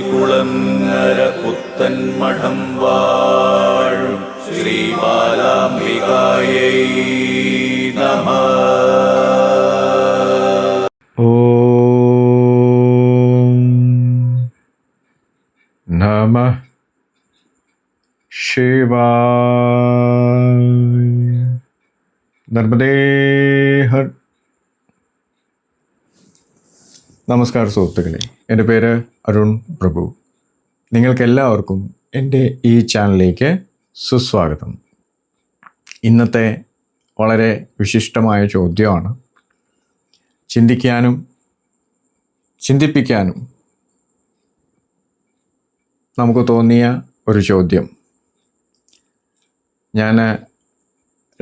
കുളങ്ങര പുത്തൻ മഠം വാഴും ശ്രീബാലാംബികായൈ നമ. നമ ശിവായ. നർമ്മദേ നമസ്കാരം സുഹൃത്തുക്കളെ. എന്റെ പേര് അരുൺ പ്രഭു. നിങ്ങൾക്കെല്ലാവർക്കും എന്റെ ഈ ചാനലിലേക്ക് സുസ്വാഗതം. ഇന്നത്തെ വളരെ വിശിഷ്ടമായ ചോദ്യമാണ്. ചിന്തിക്കാനും ചിന്തിപ്പിക്കാനും നമുക്ക് തോന്നിയ ഒരു ചോദ്യം. ഞാൻ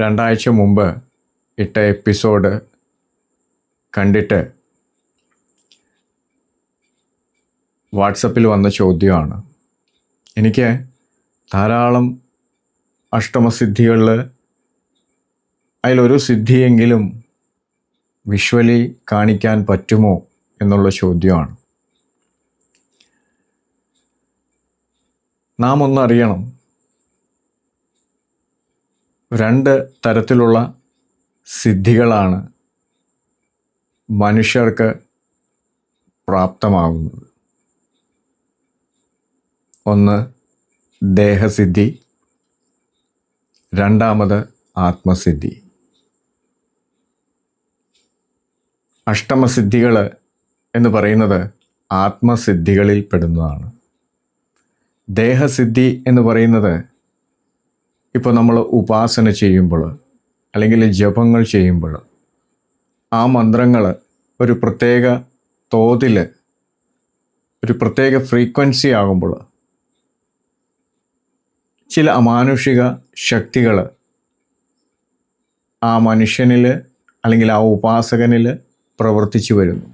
രണ്ടാഴ്ച മുമ്പ് ഇട്ട എപ്പിസോഡ് കണ്ടിട്ട് വാട്സപ്പിൽ വന്ന ചോദ്യമാണ്. എനിക്ക് ധാരാളം അഷ്ടമസിദ്ധികളിൽ അതിലൊരു സിദ്ധിയെങ്കിലും വിഷ്വലി കാണിക്കാൻ പറ്റുമോ എന്നുള്ള ചോദ്യമാണ്. നാം ഒന്നറിയണം രണ്ട് തരത്തിലുള്ള സിദ്ധികളാണ് മനുഷ്യർക്ക് പ്രാപ്തമാകുന്നത് ഒന്ന് ദേഹസിദ്ധി. രണ്ടാമത് ആത്മസിദ്ധി. അഷ്ടമസിദ്ധികൾ എന്ന് പറയുന്നത് ആത്മസിദ്ധികളിൽ പെടുന്നതാണ്. ദേഹസിദ്ധി എന്ന് പറയുന്നത് ഇപ്പോൾ നമ്മൾ ഉപാസന ചെയ്യുമ്പോൾ അല്ലെങ്കിൽ ജപങ്ങൾ ചെയ്യുമ്പോൾ ആ മന്ത്രങ്ങൾ ഒരു പ്രത്യേക തോതിൽ ഒരു പ്രത്യേക ഫ്രീക്വൻസി ആകുമ്പോൾ ചില അമാനുഷിക ശക്തികൾ ആ മനുഷ്യനിൽ അല്ലെങ്കിൽ ആ ഉപാസകനിൽ പ്രവർത്തിച്ചു വരുന്നു.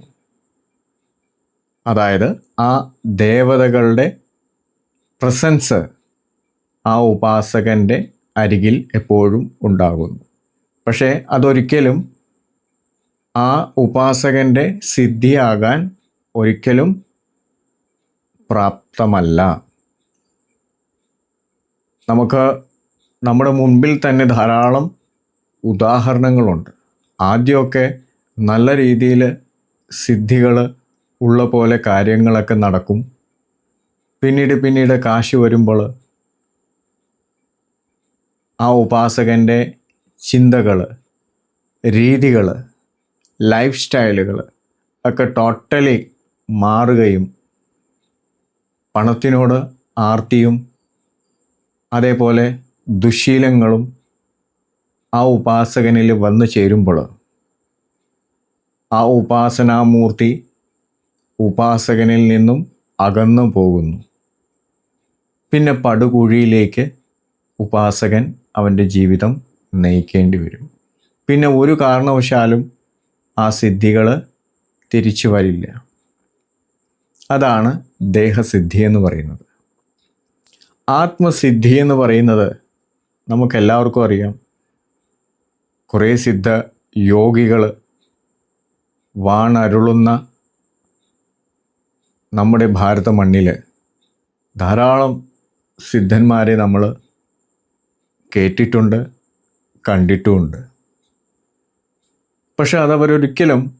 അതായത് ആ ദേവതകളുടെ പ്രസൻസ് ആ ഉപാസകന്റെ അരികിൽ എപ്പോഴും ഉണ്ടാകുന്നു. പക്ഷേ അതൊരിക്കലും ആ ഉപാസകന്റെ സിദ്ധിയാകാൻ ഒരിക്കലും പ്രാപ്തമല്ല. നമുക്ക് നമ്മുടെ മുൻപിൽ തന്നെ ധാരാളം ഉദാഹരണങ്ങളുണ്ട്. ആദ്യമൊക്കെ നല്ല രീതിയിൽ സിദ്ധികൾ ഉള്ള പോലെ കാര്യങ്ങളൊക്കെ നടക്കും. പിന്നീട് പിന്നീട് കാശ് വരുമ്പോൾ ആ ഉപാസകന്റെ ചിന്തകൾ രീതികൾ ലൈഫ് സ്റ്റൈലുകൾ ഒക്കെ ടോട്ടലി മാറുകയും പണത്തിനോട് ആർത്തിയും അതേപോലെ ദുശീലങ്ങളും ആ ഉപാസകനിൽ വന്നു ചേരുമ്പോൾ ആ ഉപാസനാമൂർത്തി ഉപാസകനിൽ നിന്നും അകന്നു പോകുന്നു. പിന്നെ പടുകുഴിയിലേക്ക് ഉപാസകൻ അവന്റെ ജീവിതം നയിക്കേണ്ടി വരും. പിന്നെ ഒരു കാരണവശാലും ആ സിദ്ധികൾ തിരിച്ചു വരില്ല. അതാണ് ദേഹസിദ്ധി എന്ന് പറയുന്നത്. ആത്മസിദ്ധി എന്ന് പറയുന്നത് നമുക്കെല്ലാവർക്കും അറിയാം. കുറേ സിദ്ധ യോഗികൾ വാണരുളുന്ന നമ്മുടെ ഭാരത മണ്ണിൽ ധാരാളം സിദ്ധന്മാരെ നമ്മൾ കേട്ടിട്ടുണ്ട് കണ്ടിട്ടുമുണ്ട്. പക്ഷെ അതവരൊരിക്കലും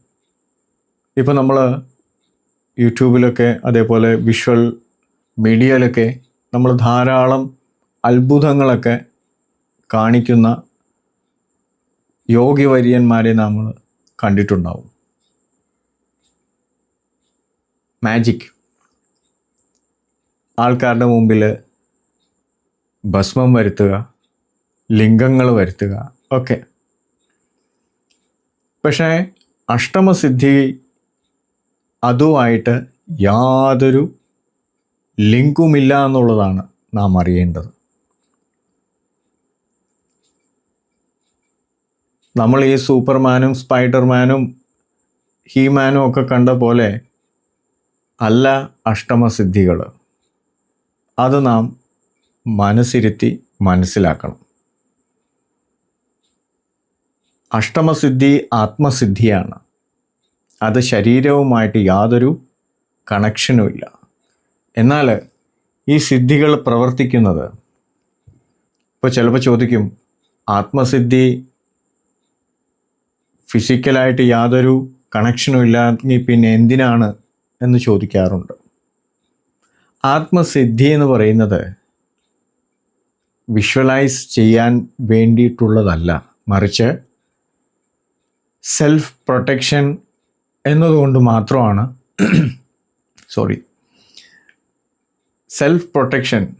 ഇപ്പോൾ നമ്മൾ യൂട്യൂബിലൊക്കെ അതേപോലെ വിഷ്വൽ മീഡിയയിലൊക്കെ നമ്മൾ ധാരാളം അത്ഭുതങ്ങളൊക്കെ കാണിക്കുന്ന യോഗിവര്യന്മാരെ നമ്മൾ കണ്ടിട്ടുണ്ടാവും. മാജിക് ആൾക്കാരുടെ മുമ്പിൽ ഭസ്മം വരുത്തുക ലിംഗങ്ങൾ വരുത്തുക ഒക്കെ. പക്ഷേ അഷ്ടമസിദ്ധി അതുമായിട്ട് യാതൊരു ലിങ്കുമില്ല എന്നുള്ളതാണ് നാം അറിയേണ്ടത്. നമ്മൾ ഈ സൂപ്പർമാനും സ്പൈഡർമാനും ഹീമാനും ഒക്കെ കണ്ട പോലെ അല്ല അഷ്ടമസിദ്ധികൾ അത് നാം മനസ്സിരുത്തി മനസ്സിലാക്കണം. അഷ്ടമസിദ്ധി ആത്മസിദ്ധിയാണ്. അത് ശരീരവുമായിട്ട് യാതൊരു കണക്ഷനുമില്ല എന്നാൽ ഈ സിദ്ധികൾ പ്രവർത്തിക്കുന്നത് ഇപ്പോൾ ചിലപ്പോൾ ചോദിക്കും ആത്മസിദ്ധി ഫിസിക്കലായിട്ട് യാതൊരു കണക്ഷനും ഇല്ലാതെ പിന്നെ എന്തിനാണ് എന്ന് ചോദിക്കാറുണ്ട്. ആത്മസിദ്ധി എന്ന് പറയുന്നത് വിഷ്വലൈസ് ചെയ്യാൻ വേണ്ടിയിട്ടുള്ളതല്ല. മറിച്ച് സെൽഫ് പ്രൊട്ടക്ഷൻ എന്നതുകൊണ്ട് മാത്രമാണ് സോറി സെൽഫ് പ്രൊട്ടക്ഷൻ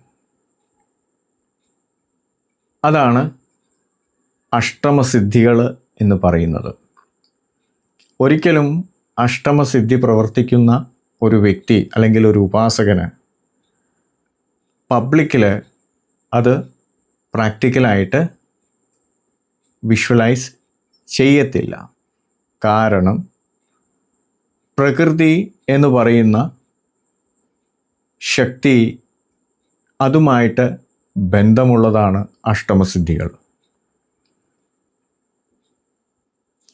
അതാണ് അഷ്ടമസിദ്ധികൾ എന്ന് പറയുന്നത്. ഒരിക്കലും അഷ്ടമസിദ്ധി പ്രവർത്തിക്കുന്ന ഒരു വ്യക്തി അല്ലെങ്കിൽ ഒരു ഉപാസകന് പബ്ലിക്കിൽ അത് പ്രാക്ടിക്കലായിട്ട് വിഷ്വലൈസ് ചെയ്യത്തില്ല. കാരണം പ്രകൃതി എന്ന് പറയുന്ന ശക്തി അതുമായിട്ട് ബന്ധമുള്ളതാണ് അഷ്ടമസിദ്ധികൾ.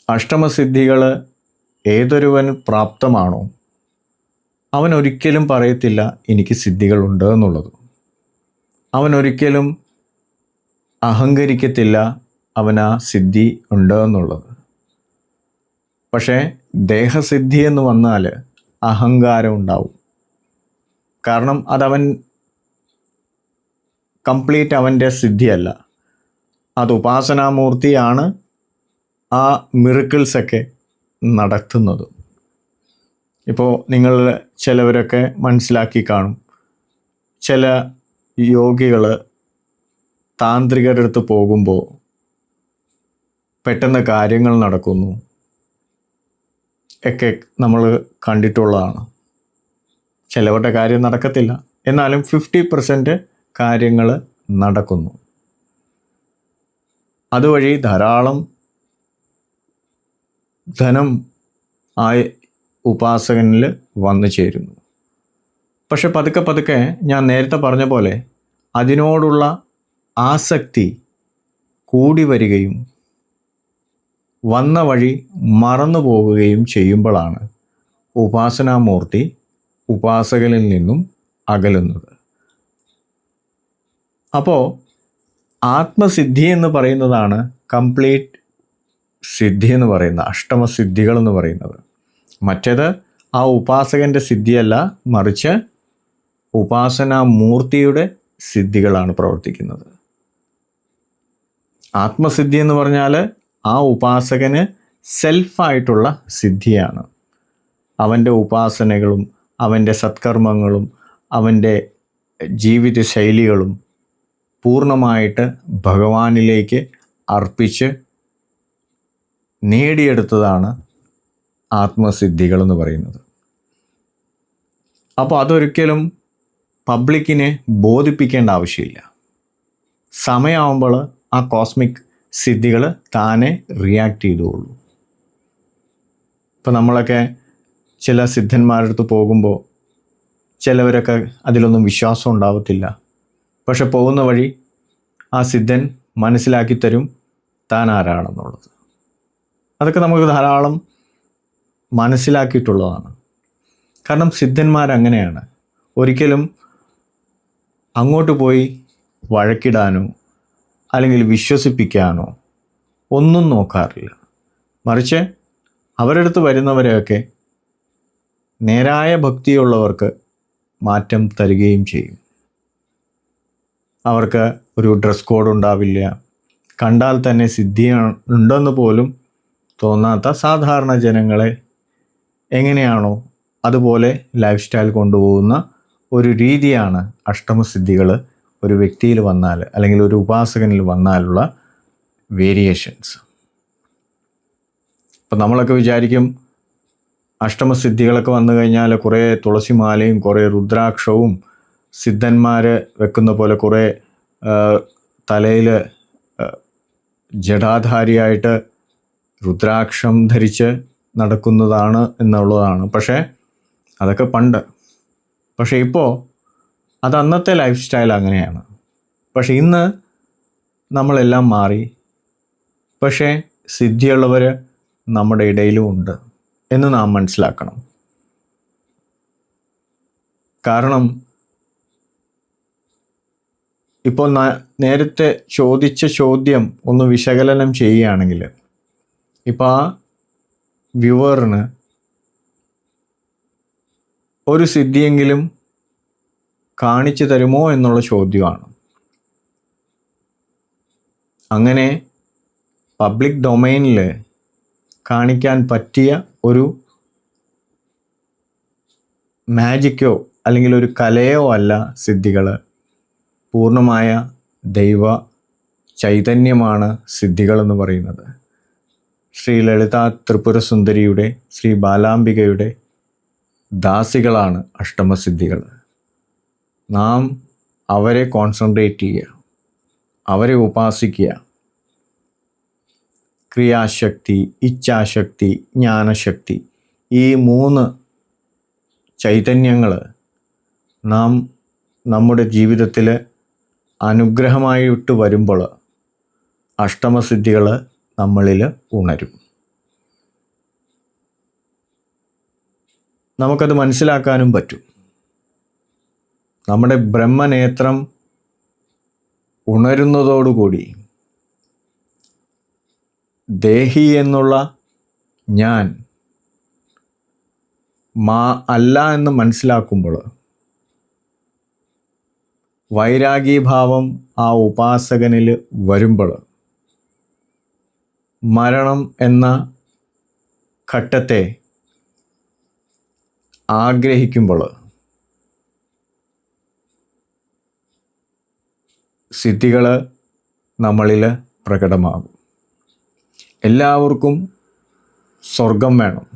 അഷ്ടമസിദ്ധികൾ ഏതൊരുവൻ പ്രാപ്തമാണോ അവൻ ഒരിക്കലും പറയത്തില്ല എനിക്ക് സിദ്ധികളുണ്ട് എന്നുള്ളത്. അവൻ ഒരിക്കലും അഹങ്കരിക്കത്തില്ല അവൻ ആ സിദ്ധി ഉണ്ട് എന്നുള്ളത്. പക്ഷേ ദേഹസിദ്ധി എന്ന് വന്നാൽ അഹങ്കാരം ഉണ്ടാവും. കാരണം അതവൻ കംപ്ലീറ്റ് അവന്റെ സിദ്ധിയല്ല. അത് ഉപാസനാമൂർത്തിയാണ് ആ മിറിക്കിൾസൊക്കെ നടത്തുന്നത്. ഇപ്പോൾ നിങ്ങൾ ചിലവരൊക്കെ മനസ്സിലാക്കി കാണും. ചില യോഗികൾ താന്ത്രികരുടെ അടുത്ത് പോകുമ്പോൾ പെട്ടെന്ന് കാര്യങ്ങൾ നടക്കുന്നു. ഒക്കെ നമ്മൾ കണ്ടിട്ടുള്ളതാണ്. ചിലവരുടെ കാര്യം നടക്കത്തില്ല. എന്നാലും ഫിഫ്റ്റി പെർസെന്റ് കാര്യങ്ങൾ നടക്കുന്നു. അതുവഴി ധാരാളം ധനം ആ ഉപാസകനിൽ വന്നു ചേരുന്നു. പക്ഷെ പതുക്കെ പതുക്കെ ഞാൻ നേരത്തെ പറഞ്ഞ പോലെ അതിനോടുള്ള ആസക്തി കൂടി വരികയും വന്ന വഴി മറന്നു പോകുകയും ചെയ്യുമ്പോഴാണ് ഉപാസനാമൂർത്തി ഉപാസകനിൽ നിന്നും അകലുന്നത്. അപ്പോൾ ആത്മസിദ്ധി എന്ന് പറയുന്നതാണ് കംപ്ലീറ്റ് സിദ്ധി എന്ന് പറയുന്ന അഷ്ടമസിദ്ധികൾ എന്ന് പറയുന്നത്. മറ്റേത് ആ ഉപാസകന്റെ സിദ്ധിയല്ല മറിച്ച് ഉപാസനാമൂർത്തിയുടെ സിദ്ധികളാണ് പ്രവർത്തിക്കുന്നത്. ആത്മസിദ്ധി എന്ന് പറഞ്ഞാൽ ആ ഉപാസകന് സെൽഫായിട്ടുള്ള സിദ്ധിയാണ്. അവന്റെ ഉപാസനകളും അവന്റെ സത്കർമ്മങ്ങളും അവന്റെ ജീവിത ശൈലികളും പൂർണമായിട്ട് ഭഗവാനിലേക്ക് അർപ്പിച്ച് നേടിയെടുത്തതാണ് ആത്മസിദ്ധികൾ എന്ന് പറയുന്നത്. അപ്പോൾ അതൊരിക്കലും പബ്ലിക്കിനെ ബോധിപ്പിക്കേണ്ട ആവശ്യമില്ല. സമയമാകുമ്പോൾ ആ കോസ്മിക് സിദ്ധികൾ താനെ റിയാക്ട് ചെയ്തോളൂ ഇപ്പം നമ്മളൊക്കെ ചില സിദ്ധന്മാരടുത്ത് പോകുമ്പോൾ ചിലവരൊക്കെ അതിലൊന്നും വിശ്വാസം ഉണ്ടാവത്തില്ല. പക്ഷെ പോകുന്ന വഴി ആ സിദ്ധൻ മനസ്സിലാക്കി തരും താൻ ആരാണെന്നുള്ളത്. അതൊക്കെ നമുക്ക് ധാരാളം മനസ്സിലാക്കിയിട്ടുള്ളതാണ്. കാരണം സിദ്ധന്മാരങ്ങനെയാണ്. ഒരിക്കലും അങ്ങോട്ട് പോയി വഴക്കിടാനോ അല്ലെങ്കിൽ വിശ്വസിപ്പിക്കാനോ ഒന്നും നോക്കാറില്ല. മറിച്ച് അവരടുത്ത് വരുന്നവരെയൊക്കെ നേരായ ഭക്തിയുള്ളവർക്ക് മാറ്റം തരികയും ചെയ്യും. അവർക്ക് ഒരു ഡ്രസ് കോഡ് ഉണ്ടാവില്ല. കണ്ടാൽ തന്നെ സിദ്ധി ഉണ്ടെന്ന് പോലും തോന്നാത്ത സാധാരണ ജനങ്ങളെ എങ്ങനെയാണോ അതുപോലെ ലൈഫ് സ്റ്റൈൽ കൊണ്ടുപോകുന്ന ഒരു രീതിയാണ് അഷ്ടമസിദ്ധികൾ ഒരു വ്യക്തിയിൽ വന്നാൽ അല്ലെങ്കിൽ ഒരു ഉപാസകനിൽ വന്നാലുള്ള വേരിയേഷൻസ് ഇപ്പം നമ്മളൊക്കെ വിചാരിക്കും അഷ്ടമസിദ്ധികളൊക്കെ വന്നു കഴിഞ്ഞാൽ കുറേ തുളസിമാലയും കുറേ രുദ്രാക്ഷവും സിദ്ധന്മാർ വെക്കുന്ന പോലെ കുറേ തലയിൽ ജടാധാരിയായിട്ട് രുദ്രാക്ഷം ധരിച്ച് നടക്കുന്നതാണ് എന്നുള്ളതാണ്. പക്ഷേ അതൊക്കെ പണ്ട്. പക്ഷേ ഇപ്പോൾ അത് അന്നത്തെ ലൈഫ് സ്റ്റൈൽ അങ്ങനെയാണ്. പക്ഷേ ഇന്ന് നമ്മളെല്ലാം മാറി. പക്ഷേ സിദ്ധിയുള്ളവർ നമ്മുടെ ഇടയിലും ഉണ്ട്. എന്ന് നാം മനസ്സിലാക്കണം. കാരണം ഇപ്പോൾ നേരത്തെ ചോദിച്ച ചോദ്യം ഒന്ന് വിശകലനം ചെയ്യുകയാണെങ്കിൽ ഇപ്പോൾ ആ വ്യൂവറിന് ഒരു സിദ്ധിയെങ്കിലും കാണിച്ചു തരുമോ എന്നുള്ള ചോദ്യമാണ്. അങ്ങനെ പബ്ലിക് ഡൊമൈനിൽ കാണിക്കാൻ പറ്റിയ ഒരു മാജിക്കോ അല്ലെങ്കിൽ ഒരു കലയോ അല്ല സിദ്ധികൾ പൂർണമായ ദൈവ ചൈതന്യമാണ് സിദ്ധികളെന്ന് പറയുന്നത്. ശ്രീ ലളിത ത്രിപുര സുന്ദരിയുടെ ശ്രീ ബാലാംബികയുടെ ദാസികളാണ് അഷ്ടമസിദ്ധികൾ. നാം അവരെ കോൺസെൻട്രേറ്റ് ചെയ്യുക അവരെ ഉപാസിക്കുക ക്രിയാശക്തി ഇച്ഛാശക്തി ജ്ഞാനശക്തി ഈ മൂന്ന് ചൈതന്യങ്ങൾ നാം നമ്മുടെ ജീവിതത്തിൽ അനുഗ്രഹമായിട്ട് വരുമ്പോൾ അഷ്ടമസിദ്ധികൾ നമ്മളിൽ ഉണരും. നമുക്കത് മനസ്സിലാക്കാനും പറ്റും. നമ്മുടെ ബ്രഹ്മനേത്രം ഉണരുന്നതോടുകൂടി ദേഹി എന്നുള്ള ഞാൻ മാ അല്ല എന്ന് മനസ്സിലാക്കുമ്പോൾ വൈരാഗീഭാവം ആ ഉപാസകനിൽ വരുമ്പോൾ മരണം എന്ന ഘട്ടത്തെ ആഗ്രഹിക്കുമ്പോൾ സിദ്ധികൾ നമ്മളിൽ പ്രകടമാകും. എല്ലാവർക്കും സ്വർഗം വേണം.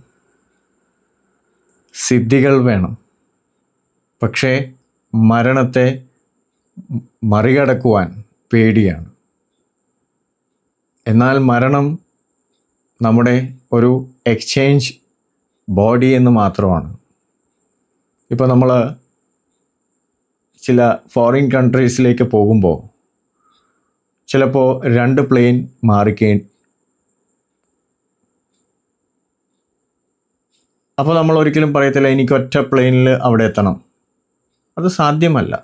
സിദ്ധികൾ വേണം. പക്ഷേ മരണത്തെ മറികടക്കുവാൻ പേടിയാണ്. എന്നാൽ മരണം നമ്മുടെ ഒരു എക്സ്ചേഞ്ച് ബോഡി എന്ന് മാത്രമാണ്. ഇപ്പോൾ നമ്മൾ ചില ഫോറിൻ കൺട്രീസിലേക്ക് പോകുമ്പോൾ ചിലപ്പോൾ രണ്ട് പ്ലെയിൻ മാറിക്കേ അപ്പോൾ നമ്മൾ ഒരിക്കലും പറയത്തില്ല എനിക്ക് ഒറ്റ പ്ലെയിനിൽ അവിടെ എത്തണം. അത് സാധ്യമല്ല.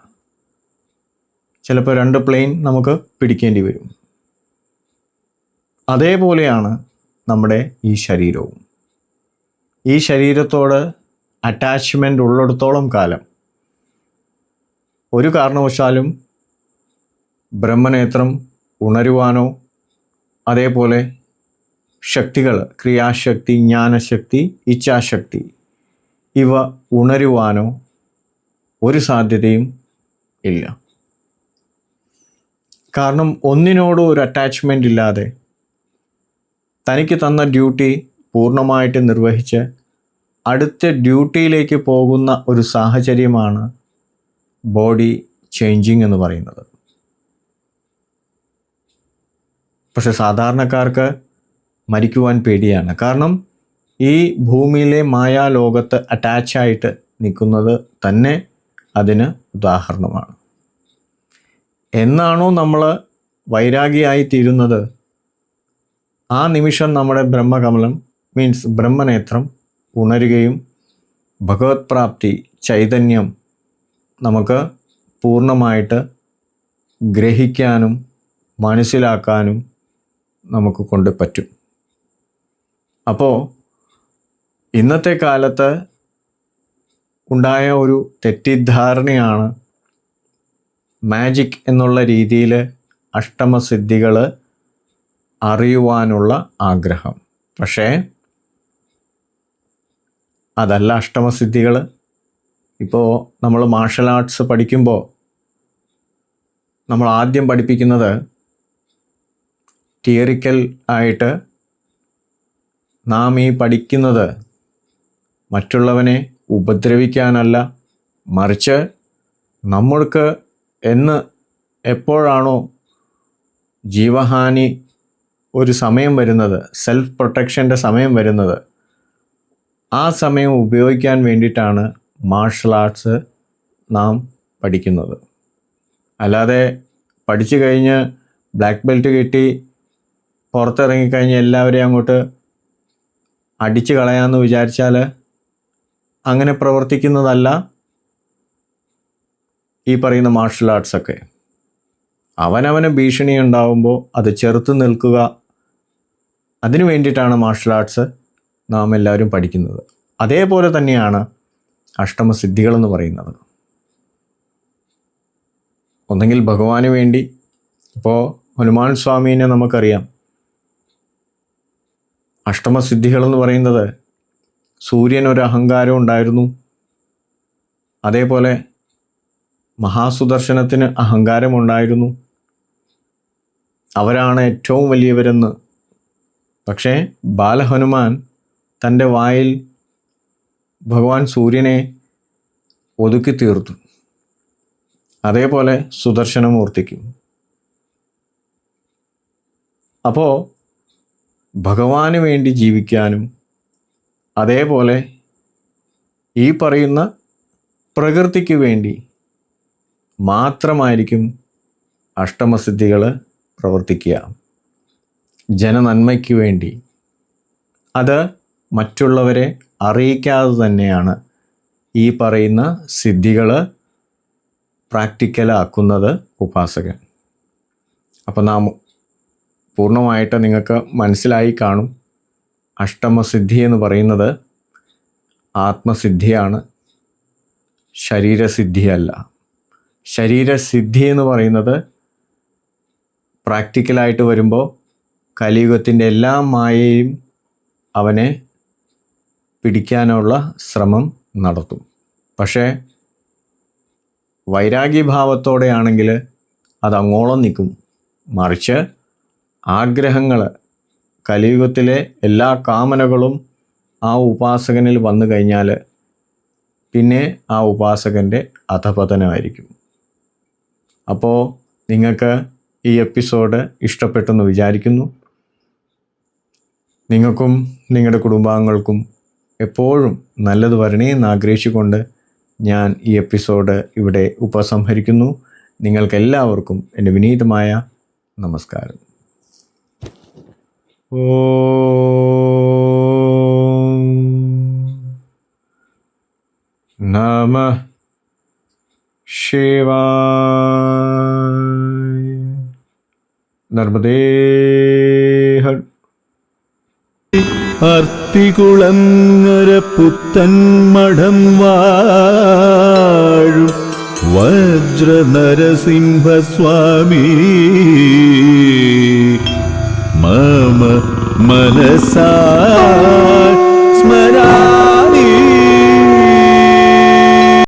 ചിലപ്പോൾ രണ്ട് പ്ലെയിൻ നമുക്ക് പിടിക്കേണ്ടി വരും. അതേപോലെയാണ് നമ്മുടെ ഈ ശരീരവും. ഈ ശരീരത്തോട് അറ്റാച്ച്മെന്റ് ഉള്ളിടത്തോളം കാലം ഒരു കാരണവശാലും ബ്രഹ്മനേത്രം ഉണരുവാനോ അതേപോലെ ശക്തികൾ ക്രിയാശക്തി ജ്ഞാനശക്തി ഇച്ഛാശക്തി ഇവ ഉണരുവാനോ ഒരു സാധ്യതയും ഇല്ല. കാരണം ഒന്നിനോടും ഒരു അറ്റാച്ച്മെന്റ് ഇല്ലാതെ തനിക്ക് തന്ന ഡ്യൂട്ടി പൂർണമായിട്ട് നിർവഹിച്ച് അടുത്ത ഡ്യൂട്ടിയിലേക്ക് പോകുന്ന ഒരു സാഹചര്യമാണ് ബോഡി ചേഞ്ചിങ് എന്ന് പറയുന്നത്. പക്ഷെ സാധാരണക്കാർക്ക് മരിക്കുവാൻ പേടിയാണ്. കാരണം ഈ ഭൂമിയിലെ മായാലോകത്ത് അറ്റാച്ചായിട്ട് നിൽക്കുന്നത് തന്നെ അതിന് ഉദാഹരണമാണ്. എന്നാണോ നമ്മൾ വൈരാഗിയായി തീരുന്നത് ആ നിമിഷം നമ്മുടെ ബ്രഹ്മകമലം മീൻസ് ബ്രഹ്മനേത്രം ഉണരുകയും ഭഗവത് പ്രാപ്തി ചൈതന്യം നമുക്ക് പൂർണമായിട്ട് ഗ്രഹിക്കാനും മനസ്സിലാക്കാനും നമുക്ക് കൊണ്ട് പറ്റും. അപ്പോൾ ഇന്നത്തെ കാലത്ത് ഉണ്ടായ ഒരു തെറ്റിദ്ധാരണയാണ് മാജിക് എന്നുള്ള രീതിയിൽ അഷ്ടമസിദ്ധികൾ അറിയുവാനുള്ള ആഗ്രഹം. പക്ഷേ അതല്ല അഷ്ടമസിദ്ധികൾ ഇപ്പോൾ നമ്മൾ മാർഷൽ ആർട്സ് പഠിക്കുമ്പോൾ നമ്മൾ ആദ്യം പഠിപ്പിക്കുന്നത് തിയറിക്കൽ ആയിട്ട് നാം ഈ പഠിക്കുന്നത് മറ്റുള്ളവനെ ഉപദ്രവിക്കാനല്ല മറിച്ച് നമ്മൾക്ക് എന്ന് എപ്പോഴാണോ ജീവഹാനി ഒരു സമയം വരുന്നത് സെൽഫ് പ്രൊട്ടക്ഷന്റെ സമയം വരുന്നത് ആ സമയം ഉപയോഗിക്കാൻ വേണ്ടിയിട്ടാണ് മാർഷൽ ആർട്സ് നാം പഠിക്കുന്നത്. അല്ലാതെ പഠിച്ചു കഴിഞ്ഞ് ബ്ലാക്ക് ബെൽറ്റ് കിട്ടി പുറത്തിറങ്ങിക്കഴിഞ്ഞ് എല്ലാവരെയും അങ്ങോട്ട് അടിച്ചു കളയാമെന്ന് വിചാരിച്ചാൽ അങ്ങനെ പ്രവർത്തിക്കുന്നതല്ല ഈ പറയുന്ന മാർഷൽ ആർട്സ് ഒക്കെ. അവനവന് ഭീഷണി ഉണ്ടാവുമ്പോൾ അത് ചെറുത്ത് നിൽക്കുക. അതിനു വേണ്ടിയിട്ടാണ് മാർഷൽ ആർട്സ് നാം എല്ലാവരും പഠിക്കുന്നത്. അതേപോലെ തന്നെയാണ് അഷ്ടമസിദ്ധികളെന്ന് പറയുന്നത്. ഒന്നെങ്കിൽ ഭഗവാന് വേണ്ടി. ഇപ്പോൾ ഹനുമാൻ സ്വാമീനെ നമുക്കറിയാം. അഷ്ടമസിദ്ധികളെന്ന് പറയുന്നത് സൂര്യൻ ഒരു അഹങ്കാരം ഉണ്ടായിരുന്നു. അതേപോലെ മഹാസുദർശനത്തിന് അഹങ്കാരമുണ്ടായിരുന്നു അവരാണ് ഏറ്റവും വലിയവരെന്ന്. പക്ഷേ ബാലഹനുമാൻ തന്റെ വായിൽ ഭഗവാൻ സൂര്യനെ ഒതുക്കി തീർത്തു. അതേപോലെ സുദർശനമൂർത്തിക്കും. അപ്പോൾ ഭഗവാന് വേണ്ടി ജീവിക്കാനും അതേപോലെ ഈ പറയുന്ന പ്രകൃതിക്ക് വേണ്ടി മാത്രമായിരിക്കും അഷ്ടമസിദ്ധികൾ പ്രവർത്തിക്കുക. ജനനന്മയ്ക്ക് വേണ്ടി. അത് മറ്റുള്ളവരെ അറിയിക്കാതെ തന്നെയാണ് ഈ പറയുന്ന സിദ്ധികൾ പ്രാക്ടിക്കലാക്കുന്നത് ഉപാസകൻ. അപ്പോൾ നാം പൂർണമായിട്ട് നിങ്ങൾക്ക് മനസ്സിലായി കാണും. അഷ്ടമസിദ്ധി എന്ന് പറയുന്നത് ആത്മസിദ്ധിയാണ്. ശരീരസിദ്ധിയല്ല. ശരീരസിദ്ധി എന്ന് പറയുന്നത് പ്രാക്ടിക്കലായിട്ട് വരുമ്പോൾ കലിയുഗത്തിന്റെ എല്ലാ മായയും അവനെ പിടിക്കാനുള്ള ശ്രമം നടത്തും. പക്ഷേ വൈരാഗ്യഭാവത്തോടെയാണെങ്കിൽ അത് അങ്ങോളം നിൽക്കും. മറിച്ച് ആഗ്രഹങ്ങൾ കലിയുഗത്തിലെ എല്ലാ കാമനകളും ആ ഉപാസകനിൽ വന്നു കഴിഞ്ഞാൽ പിന്നെ ആ ഉപാസകന്റെ അധപതനമായിരിക്കും. അപ്പോൾ നിങ്ങൾക്ക് ഈ എപ്പിസോഡ് ഇഷ്ടപ്പെട്ടെന്ന് വിചാരിക്കുന്നു. നിങ്ങൾക്കും നിങ്ങളുടെ കുടുംബാംഗങ്ങൾക്കും എപ്പോഴും നല്ലത് വരണേ എന്ന് ആഗ്രഹിച്ചുകൊണ്ട് ഞാൻ ഈ എപ്പിസോഡ് ഇവിടെ ഉപസംഹരിക്കുന്നു. നിങ്ങൾക്കെല്ലാവർക്കും എന്റെ വിനീതമായ നമസ്കാരം. നമ ശിവായ നർമ്മദേ അർത്തികുളങ്ങര പുത്തൻ മഠം വാഴും വജ്ര നരസിംഹസ്വാമി मम मनसा स्मरा